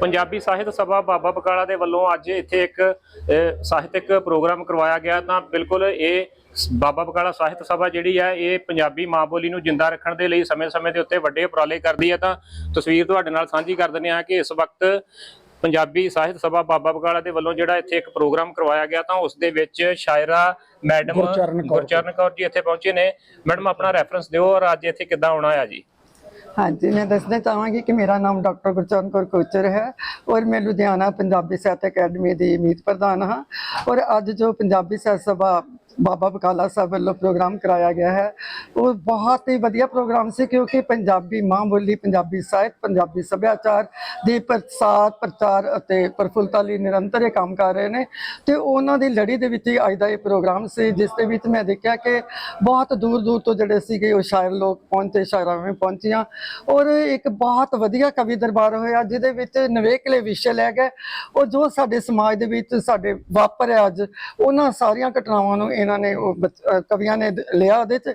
ਪੰਜਾਬੀ ਸਾਹਿਤ ਸਭਾ ਬਾਬਾ ਬਕਾਲਾ ਦੇ ਵੱਲੋਂ ਅੱਜ ਇੱਥੇ ਇੱਕ ਸਾਹਿਤਕ ਪ੍ਰੋਗਰਾਮ ਕਰਵਾਇਆ ਗਿਆ। ਤਾਂ ਬਿਲਕੁਲ ਇਹ ਬਾਬਾ ਬਕਾਲਾ ਸਾਹਿਤ ਸਭਾ ਜਿਹੜੀ ਹੈ ਇਹ ਪੰਜਾਬੀ ਮਾਂ ਬੋਲੀ ਨੂੰ ਜਿੰਦਾ ਰੱਖਣ ਦੇ ਲਈ ਸਮੇਂ-ਸਮੇਂ ਦੇ ਉੱਤੇ ਵੱਡੇ ਉਪਰਾਲੇ ਕਰਦੀ ਹੈ ਤਾਂ ਤਸਵੀਰ ਤੁਹਾਡੇ ਨਾਲ ਸਾਂਝੀ ਕਰ ਦਿੰਦੇ ਹਾਂ ਕਿ ਇਸ ਵਕਤ ਪੰਜਾਬੀ ਸਾਹਿਤ ਸਭਾ ਬਾਬਾ ਬਕਾਲਾ ਦੇ ਵੱਲੋਂ ਜਿਹੜਾ ਇੱਥੇ ਇੱਕ ਪ੍ਰੋਗਰਾਮ ਕਰਵਾਇਆ ਗਿਆ ਤਾਂ ਉਸ ਦੇ ਵਿੱਚ ਸ਼ਾਇਰਾ ਮੈਡਮ ਗੁਰਚਰਨ ਕੌਰ। ਗੁਰਚਰਨ ਕੌਰ ਜੀ ਇੱਥੇ ਪਹੁੰਚੇ ਨੇ। ਮੈਡਮ ਆਪਣਾ ਰੈਫਰੈਂਸ ਦਿਓ ਔਰ ਅੱਜ ਇੱਥੇ ਕਿੱਦਾਂ ਆਉਣਾ ਹੈ ਜੀ? ਹਾਂਜੀ, ਮੈਂ ਦੱਸਣਾ ਚਾਹਾਂਗੀ ਕਿ ਮੇਰਾ ਨਾਮ ਡਾਕਟਰ ਗੁਰਚਰਨ ਕੌਰ ਕੋਚਰ ਹੈ ਔਰ ਮੈਂ ਲੁਧਿਆਣਾ ਪੰਜਾਬੀ ਸਾਹਿਤ ਅਕੈਡਮੀ ਦੀ ਮੀਤ ਪ੍ਰਧਾਨ ਹਾਂ ਔਰ ਅੱਜ ਜੋ ਪੰਜਾਬੀ ਸਾਹਿਤ ਸਭਾ ਬਾਬਾ ਬਕਾਲਾ ਸਾਹਿਬ ਵੱਲੋਂ ਪ੍ਰੋਗਰਾਮ ਕਰਾਇਆ ਗਿਆ ਹੈ। ਉਹ ਬਹੁਤ ਹੀ ਵਧੀਆ ਪ੍ਰੋਗਰਾਮ ਸੀ ਕਿਉਂਕਿ ਪੰਜਾਬੀ ਮਾਂ ਬੋਲੀ, ਪੰਜਾਬੀ ਸਾਹਿਤ, ਪੰਜਾਬੀ ਸੱਭਿਆਚਾਰ ਦੇ ਪ੍ਰਸਾਰ, ਪ੍ਰਚਾਰ ਅਤੇ ਪ੍ਰਫੁੱਲਤਾ ਲਈ ਨਿਰੰਤਰ ਇਹ ਕੰਮ ਕਰ ਰਹੇ ਨੇ ਤੇ ਉਹਨਾਂ ਦੀ ਲੜੀ ਦੇ ਵਿੱਚ ਹੀ ਅੱਜ ਦਾ ਇਹ ਪ੍ਰੋਗਰਾਮ ਸੀ, ਜਿਸ ਦੇ ਵਿੱਚ ਮੈਂ ਦੇਖਿਆ ਕਿ ਬਹੁਤ ਦੂਰ ਦੂਰ ਤੋਂ ਜਿਹੜੇ ਸੀਗੇ ਉਹ ਸ਼ਾਇਰ ਲੋਕ ਪਹੁੰਚੇ, ਸ਼ਾਇਰਾਂ ਪਹੁੰਚੀਆਂ ਔਰ ਇੱਕ ਬਹੁਤ ਵਧੀਆ ਕਵੀ ਦਰਬਾਰ ਹੋਇਆ ਜਿਹਦੇ ਵਿੱਚ ਨਵੇਕਲੇ ਵਿਸ਼ੇ ਲੈ ਗਏ ਉਹ ਜੋ ਸਾਡੇ ਸਮਾਜ ਦੇ ਵਿੱਚ ਸਾਡੇ ਵਾਪਰਿਆ ਅੱਜ, ਉਹਨਾਂ ਸਾਰੀਆਂ ਘਟਨਾਵਾਂ ਨੂੰ ਇਹਨਾਂ ਨੇ ਉਹ ਬੱਚ- ਅਹ ਕਵੀਆਂ ਨੇ ਦ- ਲਿਆ ਉਹਦੇ 'ਚ।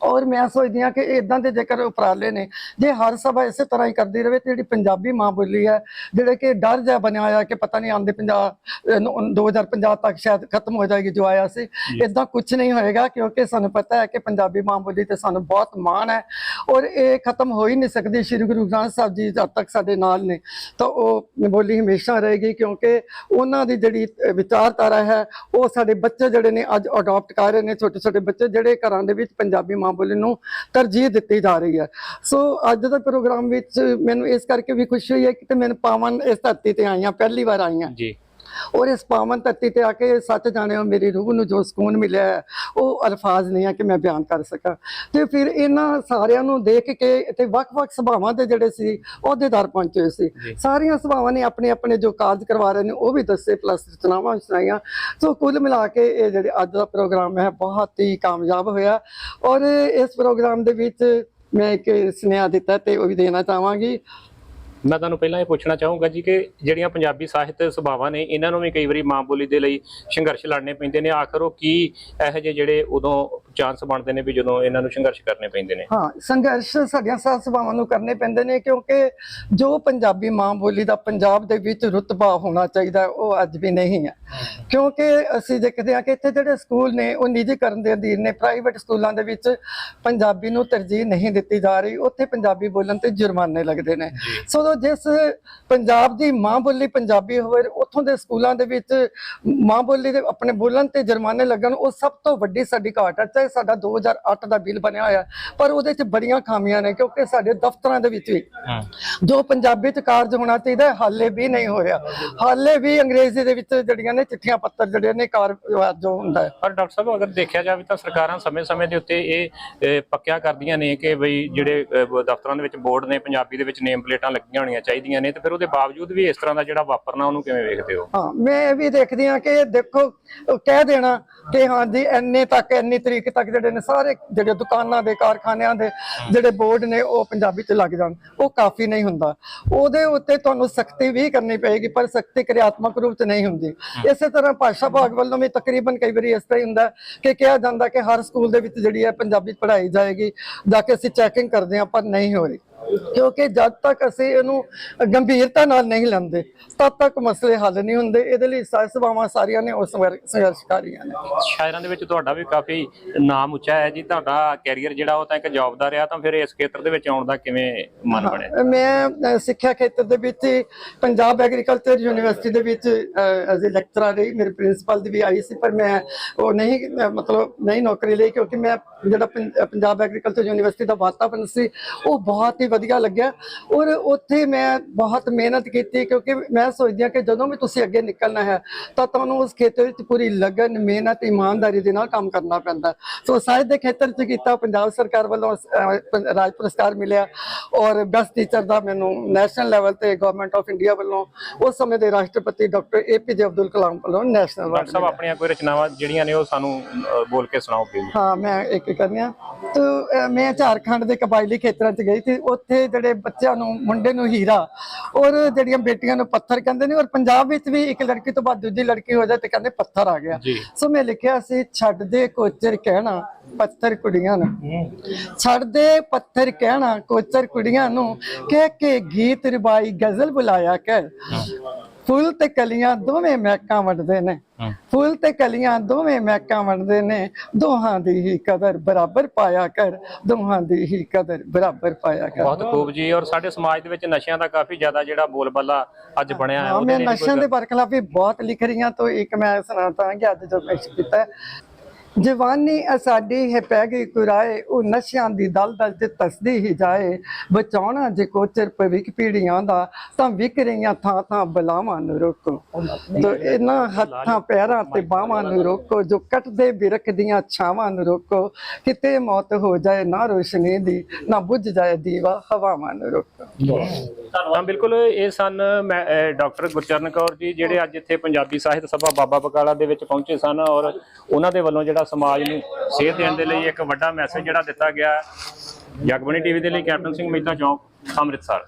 ਔਰ ਮੈਂ ਸੋਚਦੀ ਹਾਂ ਕਿ ਇਦਾਂ ਦੇ ਜੇਕਰ ਉਪਰਾਲੇ ਨੇ ਜੇ ਹਰ ਸਭਾ ਇਸੇ ਤਰ੍ਹਾਂ ਹੀ ਕਰਦੀ ਰਹੇ ਤੇ ਜਿਹੜੀ ਪੰਜਾਬੀ ਮਾਂ ਬੋਲੀ ਹੈ ਜਿਹੜੇ ਕਿ ਡਰ ਜਿਹਾ ਬਣਿਆ ਹੋਇਆ ਕਿ ਪਤਾ ਨਹੀਂ ਆਉਂਦੇ 50 2050 ਤੱਕ ਸ਼ਾਇਦ ਖਤਮ ਹੋ ਜਾਏਗੀ ਜੋ ਆਇਆ ਸੀ ਇਦਾਂ ਕੁਝ ਨਹੀਂ ਹੋਏਗਾ ਕਿਉਂਕਿ ਸਾਨੂੰ ਪਤਾ ਹੈ ਕਿ ਪੰਜਾਬੀ ਮਾਂ ਬੋਲੀ ਤੇ ਸਾਨੂੰ ਬਹੁਤ ਮਾਣ ਹੈ ਔਰ ਇਹ ਖਤਮ ਹੋ ਹੀ ਨਹੀਂ ਸਕਦੀ ਸ੍ਰੀ ਗੁਰੂ ਗ੍ਰੰਥ ਸਾਹਿਬ ਜੀ ਜਦ ਤੱਕ ਸਾਡੇ ਨਾਲ ਨੇ ਤਾਂ ਉਹ ਬੋਲੀ ਹਮੇਸ਼ਾ ਰਹੇਗੀ ਕਿਉਂਕਿ ਉਹਨਾਂ ਦੀ ਜਿਹੜੀ ਵਿਚਾਰਧਾਰਾ ਹੈ ਉਹ ਸਾਡੇ ਬੱਚੇ ਜਿਹੜੇ ਨੇ ਅੱਜ ਅਡਾਪਟ ਕਰ ਰਹੇ ਨੇ ਛੋਟੇ ਛੋਟੇ ਬੱਚੇ ਜਿਹੜੇ ਘਰਾਂ ਦੇ ਵਿੱਚ ਪੰਜਾਬੀ ਮਾਂ ਬੋਲੀ ਨੂੰ ਤਰਜੀਹ ਦਿੱਤੀ ਜਾ ਰਹੀ ਹੈ। ਸੋ ਅੱਜ ਦਾ ਪ੍ਰੋਗਰਾਮ ਵਿੱਚ ਮੈਨੂੰ ਇਸ ਕਰਕੇ ਵੀ ਖੁਸ਼ੀ ਹੋਈ ਹੈ ਕਿ ਤੇ ਮੈਨੂੰ ਪਾਵਨ ਇਸ ਧਰਤੀ ਤੇ ਆਈ ਆਈਆਂ ਪਹਿਲੀ ਵਾਰ ਆਈਆਂ ਜੀ। ਔਰ ਇਸ ਪਾਵਨ ਧਰਤੀ ਤੇ ਆ ਕੇ ਸੱਚ ਜਾਣਿਓ ਮੇਰੀ ਰੂਹ ਨੂੰ ਜੋ ਸਕੂਨ ਮਿਲਿਆ ਹੈ, ਉਹ ਅਲਫਾਜ਼ ਨਹੀਂ ਆ ਕਿ ਮੈਂ ਬਿਆਨ ਕਰ ਸਕਾਂ। ਤੇ ਫਿਰ ਇਹਨਾਂ ਸਾਰਿਆਂ ਨੂੰ ਦੇਖ ਕੇ ਤੇ ਵੱਖ-ਵੱਖ ਸੁਭਾਵਾਂ ਦੇ ਜਿਹੜੇ ਸੀ ਅਹੁਦੇਦਾਰ ਪਹੁੰਚੇ ਸੀ। ਸਾਰੀਆਂ ਸੁਭਾਵਾਂ ਨੇ ਆਪਣੇ ਆਪਣੇ ਜੋ ਕਾਰਜ ਕਰਵਾ ਰਹੇ ਨੇ ਉਹ ਵੀ ਦੱਸੇ ਪਲੱਸ ਰਚਨਾਵਾਂ ਸੁਣਾਈਆਂ। ਸੋ ਕੁੱਲ ਮਿਲਾ ਕੇ ਇਹ ਜਿਹੜੇ ਅੱਜ ਦਾ ਪ੍ਰੋਗਰਾਮ ਹੈ ਬਹੁਤ ਹੀ ਕਾਮਯਾਬ ਹੋਇਆ। ਔਰ ਇਸ ਪ੍ਰੋਗਰਾਮ ਦੇ ਵਿੱਚ ਮੈਂ ਇੱਕ ਸੁਨੇਹਾ ਦਿੱਤਾ ਤੇ ਉਹ ਵੀ ਦੇਣਾ ਚਾਹਾਂਗੀ। ਮੈਂ ਤੁਹਾਨੂੰ ਪਹਿਲਾਂ ਇਹ ਪੁੱਛਣਾ ਚਾਹੂੰਗਾ ਜੀ ਕਿ ਜਿਹੜੀਆਂ ਪੰਜਾਬੀ ਸਾਹਿਤ ਸੁਭਾਵਾਂ ਨੇ, ਇਹਨਾਂ ਨੂੰ ਵੀ ਕਈ ਵਾਰੀ ਮਾਂ ਬੋਲੀ ਦੇ ਲਈ ਸੰਘਰਸ਼ ਲੜਨੇ ਪੈਂਦੇ ਨੇ। ਆਖਰ ਉਹ ਕੀ ਇਹੋ ਜਿਹੇ ਜਿਹੜੇ ਉਦੋਂ ਚਾਂਸ ਬਣਦੇ ਨੇ ਵੀ ਜਦੋਂ ਇਹਨਾਂ ਨੂੰ ਸੰਘਰਸ਼ ਕਰਨੇ ਪੈਂਦੇ ਨੇ। ਹਾਂ ਸੰਘਰਸ਼ ਸਾਡੀਆਂ ਸਾਥ ਸਭਾਵਾਂ ਨੂੰ ਕਰਨੇ ਪੈਂਦੇ ਨੇ ਕਿਉਂਕਿ ਜੋ ਪੰਜਾਬੀ ਮਾਂ ਬੋਲੀ ਦਾ ਪੰਜਾਬ ਦੇ ਵਿੱਚ ਰੁਤਬਾ ਹੋਣਾ ਚਾਹੀਦਾ ਉਹ ਅੱਜ ਵੀ ਨਹੀਂ ਹੈ। ਕਿਉਂਕਿ ਅਸੀਂ ਦੇਖਦੇ ਹਾਂ ਕਿ ਇੱਥੇ ਜਿਹੜੇ ਸਕੂਲ ਨੇ ਉਹ ਨਿੱਜੀਕਰਨ ਦੇ ਅਧੀਨ ਨੇ ਪ੍ਰਾਈਵੇਟ ਸਕੂਲਾਂ ਦੇ ਵਿੱਚ ਪੰਜਾਬੀ ਨੂੰ ਤਰਜੀਹ ਨਹੀਂ ਦਿੱਤੀ ਜਾ ਰਹੀ ਉੱਥੇ ਪੰਜਾਬੀ ਬੋਲਣ ਤੇ ਜੁਰਮਾਨੇ ਲੱਗਦੇ ਨੇ। ਸੋ ਜਿਸ ਪੰਜਾਬ ਦੀ ਮਾਂ ਬੋਲੀ ਪੰਜਾਬੀ ਹੋਵੇ ਉੱਥੋਂ ਦੇ ਸਕੂਲਾਂ ਦੇ ਵਿੱਚ ਮਾਂ ਬੋਲੀ ਦੇ ਆਪਣੇ ਬੋਲਣ ਤੇ ਜੁਰਮਾਨੇ ਲੱਗਣ ਉਹ ਸਭ ਤੋਂ ਵੱਡੀ ਸਾਡੀ ਘਾਟ ਹੈ ਚਾਹੇ ਸਾਡਾ 2008 ਦਾ ਬਿੱਲ ਬਣਿਆ ਹੋਇਆ ਪਰ ਉਹਦੇ 'ਚ ਬੜੀਆਂ ਖਾਮੀਆਂ ਨੇ ਕਿਉਂਕਿ ਸਾਡੇ ਦਫ਼ਤਰਾਂ ਦੇ ਵਿੱਚ ਵੀ ਜੋ ਪੰਜਾਬੀ 'ਚ ਕਾਰਜ ਹੋਣਾ ਚਾਹੀਦਾ ਹਾਲੇ ਵੀ ਨਹੀਂ ਹੋ ਰਿਹਾ ਹਾਲੇ ਵੀ ਅੰਗਰੇਜ਼ੀ ਦੇ ਵਿੱਚ ਜਿਹੜੀਆਂ ਨੇ ਚਿੱਠੀਆਂ ਪੱਤਰ ਜਿਹੜੇ ਨੇ ਕਾਰ ਜੋ ਹੁੰਦਾ ਹੈ। ਪਰ ਡਾਕਟਰ ਸਾਹਿਬ ਅਗਰ ਦੇਖਿਆ ਜਾਵੇ ਤਾਂ ਸਰਕਾਰਾਂ ਸਮੇਂ-ਸਮੇਂ ਦੇ ਉੱਤੇ ਇਹ ਪੱਕਿਆ ਕਰਦੀਆਂ ਨੇ ਕਿ ਬਈ ਜਿਹੜੇ ਦਫ਼ਤਰਾਂ ਦੇ ਵਿੱਚ ਬੋਰਡ ਨੇ ਪੰਜਾਬੀ ਦੇ ਵਿੱਚ ਨੇਮ ਪਲੇਟਾਂ ਲੱਗੀਆਂ ਹੋਣੀਆਂ ਚਾਹੀਦੀਆਂ ਨੇ ਤੇ ਫਿਰ ਉਹਦੇ ਬਾਵਜੂਦ ਵੀ ਇਸ ਤਰ੍ਹਾਂ ਦਾ ਜਿਹੜਾ ਵਾਪਰਨਾ ਉਹਨੂੰ ਕਿਵੇਂ ਵੇਖਦੇ ਹੋ? ਹਾਂ ਮੈਂ ਇਹ ਵੀ ਦੇਖਦੀ ਹਾਂ ਕਿ ਦੇਖੋ ਕਹਿ ਦੇਣਾ ਕਿ ਹਾਂ ਜੀ ਇੰਨੇ ਤੱਕ ਇੰਨੀ ਤਰੀਕ ਤੱਕ ਜਿਹੜੇ ਨੇ ਸਾਰੇ ਜਿਹੜੇ ਦੁਕਾਨਾਂ ਦੇ ਕਾਰਖਾਨਿਆਂ ਦੇ ਜਿਹੜੇ ਬੋਰਡ ਨੇ ਉਹ ਪੰਜਾਬੀ ਚ ਲੱਗ ਜਾਣ। ਉਹ ਕਾਫੀ ਨਹੀਂ ਹੁੰਦਾ। ਉਹਦੇ ਉੱਤੇ ਤੁਹਾਨੂੰ ਸਖਤੀ ਵੀ ਕਰਨੀ ਪਏਗੀ ਪਰ ਸਖਤੀ ਕਿਰਿਆਤਮਕ ਰੂਪ ਚ ਨਹੀਂ ਹੁੰਦੀ। ਇਸੇ ਤਰ੍ਹਾਂ ਭਾਸ਼ਾ ਭਾਗ ਵੱਲੋਂ ਵੀ ਤਕਰੀਬਨ ਕਈ ਵਾਰੀ ਇਸ ਤਰ੍ਹਾਂ ਹੀ ਹੁੰਦਾ ਕਿ ਕਿਹਾ ਜਾਂਦਾ ਕਿ ਹਰ ਸਕੂਲ ਦੇ ਵਿੱਚ ਜਿਹੜੀ ਹੈ ਪੰਜਾਬੀ ਪੜ੍ਹਾਈ ਜਾਏਗੀ ਜਾ ਕੇ ਅਸੀਂ ਚੈਕਿੰਗ ਕਰਦੇ ਹਾਂ ਪਰ ਨਹੀਂ ਹੋ ਰਹੀ। ਕਿਉਂਕਿ ਜਦ ਤੱਕ ਅਸੀਂ ਇਹਨੂੰ ਗੰਭੀਰਤਾ ਨਾਲ ਨਹੀਂ ਲੈਂਦੇ ਤਦ ਤੱਕ ਮਸਲੇ ਹੱਲ ਨਹੀਂ ਹੁੰਦੇ। ਇਹਦੇ ਲਈ ਸਾਰੀ ਸਭਾਵਾਂ ਸਾਰੀਆਂ ਨੇ ਉਸ ਸੰਘਰਸ਼ਕਾਰੀਆਂ ਨੇ। ਸ਼ਾਇਰਾਂ ਦੇ ਵਿੱਚ ਤੁਹਾਡਾ ਵੀ ਕਾਫੀ ਨਾਮ ਉੱਚਾ ਹੈ ਜੀ। ਤੁਹਾਡਾ ਕੈਰੀਅਰ ਜਿਹੜਾ ਉਹ ਤਾਂ ਇੱਕ ਜੌਬ ਦਾ ਰਿਹਾ ਤਾਂ ਫਿਰ ਇਸ ਖੇਤਰ ਦੇ ਵਿੱਚ ਆਉਣ ਦਾ ਕਿਵੇਂ ਮਨ ਬਣਿਆ? ਮੈਂ ਸਿੱਖਿਆ ਖੇਤਰ ਦੇ ਵਿੱਚ ਪੰਜਾਬ ਐਗਰੀਕਲਚਰ ਯੂਨੀਵਰਸਿਟੀ ਦੇ ਵਿੱਚ ਐਜ਼ ਅ ਲੈਕਚਰਰ ਰਹੀ। ਮੇਰੇ ਪ੍ਰਿੰਸੀਪਲ ਦੀ ਵੀ ਆਈ ਸੀ ਪਰ ਮੈਂ ਉਹ ਨਹੀਂ ਮਤਲਬ ਨਹੀਂ ਨੌਕਰੀ ਲਈ ਕਿਉਂਕਿ ਮੈਂ ਜਿਹੜਾ ਪੰਜਾਬ ਐਗਰੀਕਲਚਰ ਯੂਨੀਵਰਸਿਟੀ ਦਾ ਵਾਤਾਵਰਣ ਸੀ ਉਹ ਬਹੁਤ ਹੀ ਵਧੀਆ ਲੱਗਿਆ। ਔਰ ਉੱਥੇ ਮੈਂ ਬਹੁਤ ਮਿਹਨਤ ਕੀਤੀ ਕਿਉਂਕਿ ਮੈਂ ਸੋਚਦੀ ਹਾਂ ਕਿ ਜਦੋਂ ਵੀ ਤੁਸੀਂ ਅੱਗੇ ਨਿਕਲਣਾ ਹੈ ਤਾਂ ਤੁਹਾਨੂੰ ਉਸ ਖੇਤਰ ਵਿੱਚ ਪੂਰੀ ਲਗਨ ਮਿਹਨਤ ਇਮਾਨਦਾਰੀ ਦੇ ਨਾਲ ਕੰਮ ਕਰਨਾ ਪੈਂਦਾ। ਸੋ ਸਾਹਿਤ ਦੇ ਖੇਤਰ 'ਚ ਕੀਤਾ ਪੰਜਾਬ ਸਰਕਾਰ ਵੱਲੋਂ ਰਾਜ ਪੁਰਸਕਾਰ ਮਿਲਿਆ ਔਰ ਬੈਸਟ ਟੀਚਰ ਦਾ ਮੈਨੂੰ ਨੈਸ਼ਨਲ ਲੈਵਲ ਤੇ ਗਵਰਨਮੈਂਟ ਆਫ ਇੰਡੀਆ ਵੱਲੋਂ ਉਸ ਸਮੇਂ ਦੇ ਰਾਸ਼ਟਰਪਤੀ ਡਾਕਟਰ ਏਪੀਜੇ ਅਬਦੁਲ ਕਲਾਮ ਵੱਲੋਂ ਨੈਸ਼ਨਲ ਅਵਾਰਡ ਸਾਹਿਬ ਆਪਣੀਆਂ ਕੋਈ ਰਚਨਾਵਾਂ ਜਿਹੜੀਆਂ ਨੇ ਉਹ ਸਾਨੂੰ ਬੋਲ ਕੇ ਸੁਣਾਓ ਪਲੀਜ਼ ਹਾਂ ਮੈਂ ਇੱਕ ਕਰਨੀ ਆ ਤੋ ਮੈਂ ਝਾਰਖੰਡ ਦੇ ਕਬਾਇਲੀ ਖੇਤਰਾਂ 'ਚ ਗਈ ਸੀ। ਉੱਥੇ ਇੱਥੇ ਜਿਹੜੇ ਬੱਚਿਆਂ ਨੂੰ ਮੁੰਡੇ ਨੂੰ ਹੀਰਾ ਔਰ ਜਿਹੜੀਆਂ ਬੇਟੀਆਂ ਨੂੰ ਪੱਥਰ ਕਹਿੰਦੇ ਨੇ ਔਰ ਪੰਜਾਬ ਵਿੱਚ ਵੀ ਇੱਕ ਲੜਕੀ ਤੋਂ ਬਾਅਦ ਦੂਜੀ ਲੜਕੀ ਹੋ ਜਾਏ ਤੇ ਕਹਿੰਦੇ ਪੱਥਰ ਆ ਗਿਆ। ਸੋ ਮੈਂ ਲਿਖਿਆ ਸੀ ਛੱਡ ਦੇ ਕੋਚਰ ਕਹਿਣਾ ਪੱਥਰ ਕੁੜੀਆਂ ਨੂੰ। ਛੱਡ ਦੇ ਪੱਥਰ ਕਹਿਣਾ ਕੋਚਰ ਕੁੜੀਆਂ ਨੂੰ। ਕਹਿ ਕੇ ਗੀਤ ਰਬਾਈ ਗਜ਼ਲ ਬੁਲਾਇਆ ਕਰ। ਫੁੱਲ ਤੇ ਕਲੀਆਂ ਦੋਵੇਂ ਮਹਿਕਾਂ ਵੰਡਦੇ ਨੇ। ਫੁੱਲ ਤੇ ਕਲੀਆਂ ਦੋਵੇਂ ਮਹਿਕਾਂ ਵੰਡਦੇ ਨੇ। ਦੋਹਾਂ ਦੀ ਹੀ ਕਦਰ ਬਰਾਬਰ ਪਾਇਆ ਕਰ। ਦੋਹਾਂ ਦੀ ਹੀ ਕਦਰ ਬਰਾਬਰ ਪਾਇਆ ਕਰ। ਬਹੁਤ ਖੂਬ ਜੀ। ਔਰ ਸਾਡੇ ਸਮਾਜ ਦੇ ਵਿੱਚ ਨਸ਼ਿਆਂ ਦਾ ਕਾਫੀ ਜ਼ਿਆਦਾ ਜਿਹੜਾ ਬੋਲਬਾਲਾ ਅੱਜ ਬਣਿਆ ਹੈ। ਮੈਂ ਨਸ਼ਿਆਂ ਦੇ ਬਰਖਲਾਫ ਵੀ ਬਹੁਤ ਲਿਖ ਰਹੀਆਂ ਤੋਂ ਇੱਕ ਮੈਂ ਸੁਣਾਤਾ ਕਿ ਅੱਜ ਜੋ ਪੇਸ਼ ਕੀਤਾ। ਜਵਾਨੀ ਅਸਾਡੀ ਹੈ ਪੈ ਗਈ ਕੁਰਾਏ ਉਹ ਨਸ਼ਿਆਂ ਦੀ ਦਲਦਲ ਤੇ ਤਸਦੀ ਹੀ ਜਾਏ। ਬਚਾਉਣਾ ਜੇ ਕੋਚਰ ਭਵਿੱਖ ਪੀੜੀਆਂ ਦਾ ਤਾਂ ਵਿਕ ਰਹੀਆਂ ਥਾਂ ਥਾਂ ਬਲਾਵਾਂ ਨੂੰ ਰੋਕੋ। ਤੋ ਇਹਨਾਂ ਹੱਥਾਂ ਪੈਰਾਂ ਤੇ ਬਾਹਾਂ ਨੂੰ ਰੋਕੋ ਜੋ ਕੱਟਦੇ ਬਿਰਖ ਦੀਆਂ ਛਾਵਾਂ ਨੂੰ ਰੋਕੋ। ਕਿਤੇ ਮੌਤ ਹੋ ਜਾਏ ਨਾ ਰੋਸ਼ਨੀ ਦੀ ਨਾ ਬੁੱਝ ਜਾਏ ਦੀਵਾ ਹਵਾਵਾਂ ਨੂੰ ਰੋਕੋ। ਤਾਂ ਬਿਲਕੁਲ ਇਹ ਸਨ ਮੈਂ ਡਾਕਟਰ ਗੁਰਚਰਨ ਕੌਰ ਜੀ ਜਿਹੜੇ ਅੱਜ ਇੱਥੇ ਪੰਜਾਬੀ ਸਾਹਿਤ ਸਭਾ ਬਾਬਾ ਬਕਾਲਾ ਦੇ ਵਿੱਚ ਪਹੁੰਚੇ ਸਨ ਔਰ ਉਹਨਾਂ ਦੇ ਵੱਲੋਂ ਜਿਹੜਾ ਸਮਾਜ ਨੂੰ ਸੇਧ ਦੇਣ ਦੇ ਲਈ ਇੱਕ ਵੱਡਾ ਮੈਸੇਜ ਜਿਹੜਾ ਦਿੱਤਾ ਗਿਆ ਜਗਬਣੀ ਟੀਵੀ ਦੇ ਲਈ ਕੈਪਟਨ ਸਿੰਘ ਮਹਿਤਾ ਚੌਂਕ, ਅੰਮ੍ਰਿਤਸਰ।